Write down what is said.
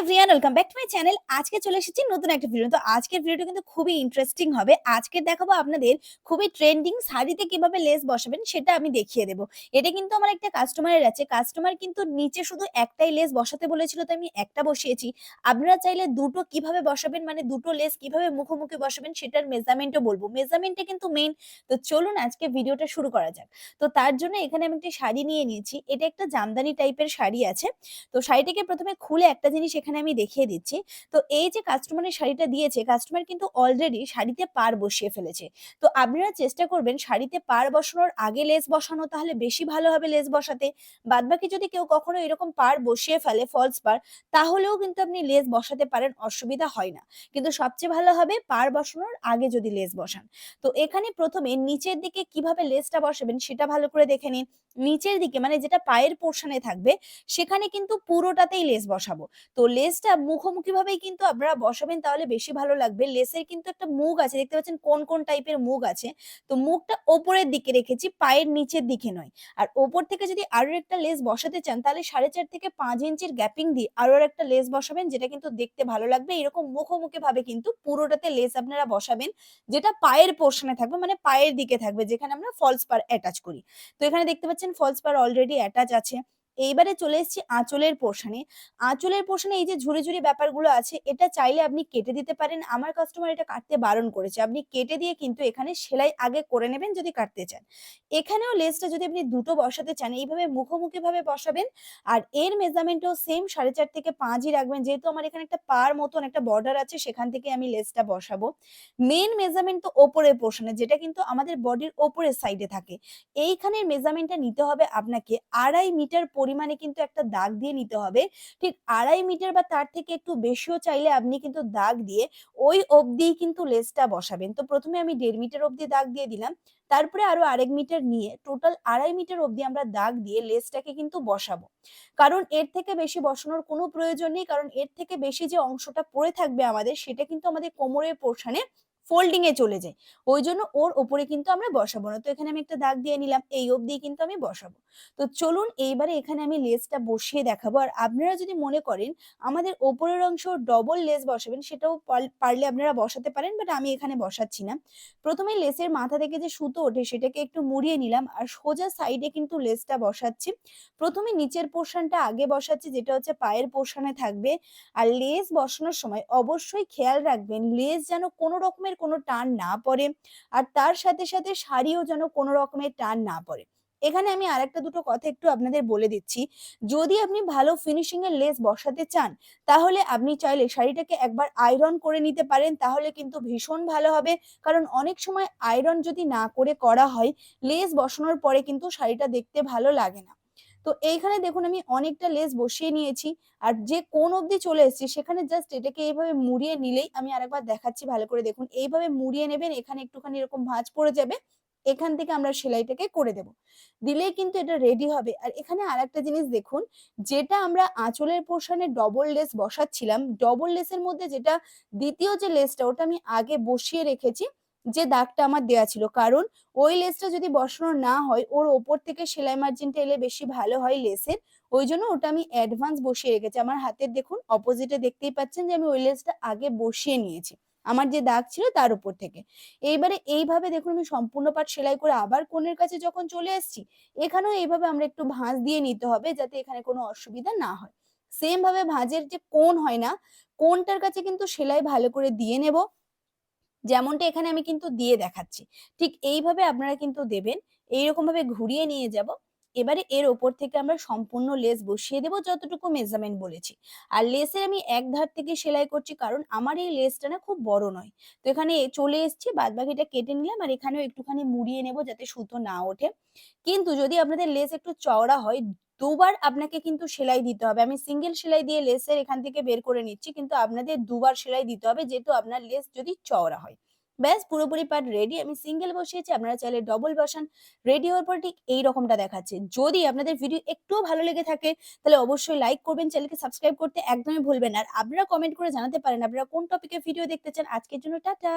everyone. Welcome back to my channel আজকে চলে এসেছি নতুন একটা ভিডিও তো আজকের ভিডিওটা কিন্তু খুবই ইন্টারেস্টিং হবে। আজকে দেখাবো আপনাদের খুবই ট্রেন্ডিং শাড়িতে কীভাবে লেস বসাবেন সেটা আমি দেখিয়ে দেবো। এটা কিন্তু আমার একটা কাস্টমারের আছে। কাস্টমার কিন্তু নিচে শুধু একটাই লেস বসাতে বলেছিল, তো আমি একটা বসিয়েছি। আপনারা চাইলে দুটো কীভাবে বসাবেন মানে দুটো লেস কীভাবে মুখোমুখি বসাবেন সেটার মেজারমেন্টও বলব। মেজারমেন্টটা কিন্তু মেইন তো চলুন আজকে ভিডিওটা শুরু করা যাক। তো তার জন্য এখানে আমি একটা শাড়ি নিয়ে নিয়েছি। এটা একটা জামদানি টাইপের শাড়ি আছে। তো শাড়িটাকে প্রথমে খুলে একটা জিনিস এখানে আমি দেখিয়ে দিচ্ছি। তো এই যে কাস্টমারের শাড়িটা দিয়েছে কাস্টমার কিন্তু অলরেডি শাড়িতে পার বসিয়ে ফেলেছে। তো আপনারা চেষ্টা করবেন শাড়িতে পার বসানোর আগে লেস বসানো, তাহলে বেশি ভালো হবে লেস বসাতে। বাদবাকি যদি কেউ কখনো এরকম পার বসিয়ে ফেলে ফলস পার তাহলেও কিন্তু আপনি লেস বসাতে পারেন, অসুবিধা হয় না। কিন্তু সবচেয়ে ভালো হবে পার বসানোর আগে যদি লেস বসান। তো এখানে প্রথমে নিচের দিকে কীভাবে লেসটা বসাবেন সেটা ভালো করে দেখে নিন। নিচের দিকে মানে যেটা পায়ের পোর্শনে থাকবে, সেখানে কিন্তু পুরোটাতেই লেস বসাবো। তো লেসটা মুখোমুখি ভাবেই কিন্তু আপনারা বসাবেন তাহলে বেশি ভালো লাগবে। লেসের কিন্তু একটা মুখ আছে, দেখতে পাচ্ছেন কোন কোন টাইপের মুখ আছে। তো মুখটা ওপরের দিকে রেখেছি, পায়ের নিচের দিকে নয়। আর ওপর থেকে যদি আরও একটা লেস বসাতে চান, তাহলে সাড়ে চার থেকে পাঁচ ইঞ্চির গ্যাপিং দিয়ে আরও একটা লেস বসাবেন, যেটা কিন্তু দেখতে ভালো লাগবে। এরকম মুখোমুখি ভাবে কিন্তু পুরোটাতে লেস আপনারা বসাবেন, যেটা পায়ের পোর্শনে থাকবে মানে পায়ের দিকে থাকবে, যেখানে আমরা ফলস পার অ্যাটাচ করি। তো এখানে দেখতে পাচ্ছেন ফলস পার অলরেডি অ্যাটাচ আছে। এইবারে চলে এসেছি আঁচলের পোর্শনে আঁচলের পোর্শনে এই যে ঝুড়ি ঝুড়ি ব্যাপারগুলো আছে, এটা চাইলে আপনি কেটে দিতে পারেন। আমার কাস্টমার এটা কাটতে বারণ করেছে। আপনি কেটে দিয়ে কিন্তু এখানে সেলাই আগে করে নেবেন যদি কাটতে চান। এখানেও লেসটা যদি আপনি দুটো বসাতে চান, এইভাবে মুখোমুখি ভাবে বসাবেন। আর এর মেজারমেন্টও সেম সাড়ে চার থেকে পাঁচই রাখবেন। যেহেতু আমার এখানে একটা পার মতন একটা বর্ডার আছে, সেখান থেকে আমি লেসটা বসাবো। মেন মেজারমেন্ট তো ওপরের পোর্শনে যেটা কিন্তু আমাদের বডির ওপরের সাইডে থাকে। এইখানের মেজারমেন্টটা নিতে হবে আপনাকে আড়াই মিটার পরিমাণে কিন্তু একটা দাগ দিয়ে নিতে হবে। ঠিক আড়াই মিটার বা তার থেকে একটু বেশিও চাইলে আপনি কিন্তু দাগ দিয়ে ওই অবধি কিন্তু লেসটা বসাবেন। তো প্রথমে আমি দেড় মিটার অবধি দাগ দিয়ে দিলাম। তারপরে আরও আরেক মিটার নিয়ে টোটাল আড়াই মিটার অবধি আমরা দাগ দিয়ে লেসটাকে কিন্তু বসাবো। কারণ এর থেকে বেশি বসানোর কোনো প্রয়োজন নেই। কারণ এর থেকে বেশি যে অংশটা পড়ে থাকবে আমাদের, সেটা কিন্তু আমাদের কোমরের পোর্শনে ফোল্ডিং এ চলে যায় ওই জন্য ওর ওপরে কিন্তু আমরা বসাবো না। তো এখানে আমি একটা দাগ দিয়ে নিলাম, এই অবধি কিন্তু আমি বসাবো। তো চলুন এইবারে এখানে আমি লেসটা বসিয়ে দেখাবো। আর আপনারা যদি মনে করেন, আমাদের ওপরের অংশ ডবল লেস বসাবেন, সেটাও পারলে আপনারা বসাতে পারেন বাট আমি এখানে বসাচ্ছি না। প্রথমে লেসের মাথা থেকে যে সুতো ওঠে, সেটাকে একটু মুড়িয়ে নিলাম, আর সোজা সাইডে কিন্তু লেসটা বসাচ্ছি। প্রথমে নিচের পোর্শনটা আগে বসাচ্ছি, যেটা হচ্ছে পায়ের পোর্শনে থাকবে। আর লেস বসানোর সময় অবশ্যই খেয়াল রাখবেন লেস যেন কোনো রকমের কোনো টান না পড়ে আর তার সাথে সাথে শাড়িও যেন কোনো রকমের টান না পড়ে। এখানে আমি আর একটা দুটো কথা একটু আপনাদের বলে দিচ্ছি। যদি আপনি ভালো ফিনিশিং এর লেস বসাতে চান, তাহলে আপনি চাইলে শাড়িটাকে একবার আয়রন করে নিতে পারেন, তাহলে কিন্তু ভীষণ ভালো হবে। কারণ অনেক সময় আয়রন যদি না করে করা হয় লেস বসানোর পরে কিন্তু শাড়িটা দেখতে ভালো লাগে না। তো এইখানে দেখুন আমি অনেকটা লেস বসিয়ে নিয়েছি। আর যে কোন অবধি চলে এসেছি, সেখানে জাস্ট এটাকে এইভাবে মুড়িয়ে নিলেই আমি আরেকবার দেখাচ্ছি ভালো করে। দেখুন, এইভাবে মুড়িয়ে নেবেন, এখানে একটুখানি এরকম ভাঁজ পড়ে যাবে, এখান থেকে আমরা সেলাইটাকে করে দেব। দিলেই কিন্তু এটা রেডি হবে। আর এখানে আর একটা জিনিস দেখুন, যেটা আমরা আঁচলের পোর্শনে ডবল লেস বসাচ্ছিলাম ডবল লেসের মধ্যে যেটা দ্বিতীয় যে লেসটা ওটা আমি আগে বসিয়ে রেখেছি যে দাগটা আমার দেওয়া ছিল। কারণ ওই লেসটা যদি বসানো না হয়, ওর ওপর থেকে সেলাই মার্জিনটা এলে বেশি ভালো হয় লেসের ওই জন্য ওটা আমি অ্যাডভান্স বসিয়ে রেখেছি। আমার হাতের দেখুন অপোজিটে দেখতেই পাচ্ছেন যে আমি ওই লেসটা আগে বসিয়ে নিয়েছি। আমার যে দাগ ছিল তার উপর থেকে। এইবারে এইভাবে দেখুন, আমি সম্পূর্ণ পাট সেলাই করে আবার কোণের কাছে যখন চলে এসেছি, এখানেও এইভাবে আমরা একটু ভাঁজ দিয়ে নিতে হবে যাতে এখানে কোনো অসুবিধা না হয়। সেম ভাবে ভাঁজের যে কোণ হয় না, কোণটার কাছে কিন্তু সেলাই ভালো করে দিয়ে নেব। যেমনটা এখানে আমি কিন্তু দিয়ে দেখাচ্ছি। ঠিক এইভাবে আপনারা কিন্তু দেবেন এইরকম ভাবে ঘুরিয়ে নিয়ে যাব। এবারে এর ওপর থেকে আমরা সম্পূর্ণ লেস বসিয়ে দেবো যতটুকু মেজারমেন্ট বলেছি। আর লেসের আমি এক ধার থেকে সেলাই করছি কারণ আমার এই লেসটা না খুব বড় নয়। তো এখানে চলে এসছি বাদ বাকিটা কেটে নিলাম আর এখানেও একটুখানি মুড়িয়ে নেব যাতে সুতো না ওঠে। কিন্তু যদি আপনাদের লেস একটু চওড়া হয় দুবার আপনাকে কিন্তু সেলাই দিতে হবে। আমি সিঙ্গেল সেলাই দিয়ে লেসের এখান থেকে বের করে নিচ্ছি, কিন্তু আপনাদের দুবার সেলাই দিতে হবে যেহেতু আপনার লেস যদি চওড়া হয়। ব্যাস, পুরোপুরি পার্ট রেডি আমি সিঙ্গেল বসিয়েছি, আপনারা চাইলে ডবল বসান। রেডি হওয়ার পর ঠিক এই রকমটা দেখাচ্ছে। যদি আপনাদের ভিডিও একটুও ভালো লেগে থাকে, তাহলে অবশ্যই লাইক করবেন, চ্যানেলকে সাবস্ক্রাইব করতে একদমই ভুলবেন আর আপনারা কমেন্ট করে জানাতে পারেন আপনারা কোন টপিকে ভিডিও দেখতে চান। আজকের জন্য টাটা।